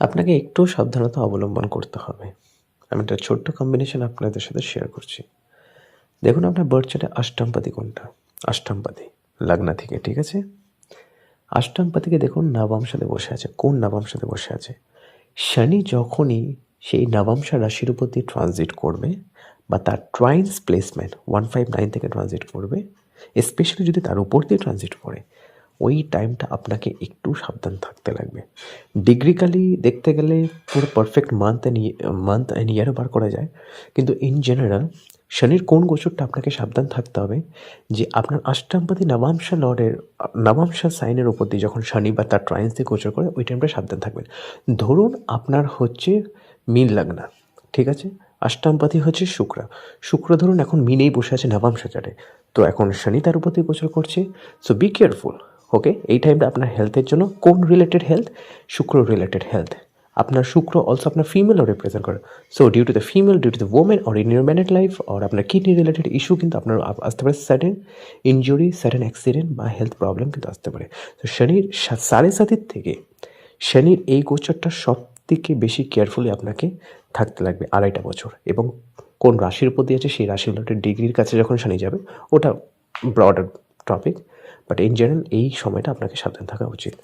আপনাকে একটু সাবধানতা অবলম্বন করতে হবে। আমি একটা ছোট্ট কম্বিনেশন আপনাদের সাথে শেয়ার করছি। দেখুন আপনার বার্থ চার্টে অষ্টমপতি কোনটা? অষ্টমপতি লগ্না থেকে ঠিক আছে? অষ্টমপতিকে দেখুন নবাংশাতে বসে আছে। কোন নবাংশাতে বসে আছে? শনি যখনই সেই নবাংশা রাশির উপর দিয়ে ট্রানজিট করবে বা তার trines placement one five nine থেকে ট্রানজিট করবে স্পেশালি যদি তার উপর দিয়ে ট্রানজিট করে ওই টাইমটা আপনাকে একটু সাবধান থাকতে লাগবে। ডিগ্রিক্যালি দেখতে গেলে পুরো perfect month and month and ইয়ারও বার করা যায়। কিন্তু ইন জেনারেল শনির কোন গোচরটা আপনাকে সাবধান থাকতে হবে? যে আপনার অষ্টমপতি নবাংশা লর্ডের, নবাংশা সাইনের উপর দিয়ে যখন শনি বা তার ট্রাইন্স দিয়ে গোচর করে, ওই টাইমটা সাবধান থাকবেন। ধরুন আপনার হচ্ছে মিন লাগনা, ঠিক আছে? অষ্টমপতি হচ্ছে শুক্র। শুক্র ধরুন এখন মিনেই বসে আছে নবাংশা চারে। তো এখন শনি তার উপর দিয়ে গোচর করছে সো বি কেয়ারফুল ওকে এই টাইমটা আপনার হেলথের জন্য কোন রিলেটেড হেলথ শুক্র রিলেটেড হেলথ আপনার শুক্র অলসো আপনার ফিমেলও রিপ্রেজেন্ট করে। So due to the female due to the women or in your married life or আপনার কিডনি রিলেটেড ইস্যু কিন্তু আপনার আসতে পারে সাডেন ইনজুরি সাডেন অ্যাক্সিডেন্ট বা হেলথ প্রবলেম কিন্তু আসতে পারে। তো শনির সাড়ে সাতের থেকে শনির এই গোচরটা সব থেকে বেশি কেয়ারফুলি আপনাকে থাকতে লাগবে আড়াইটা বছর। এবং কোন রাশির উপর দিয়ে আছে, সেই রাশি রিলেটেড ডিগ্রির কাছে যখন শনি যাবে, ওটা broader topic but in general এই সময়টা আপনাকে সাবধান থাকা উচিত।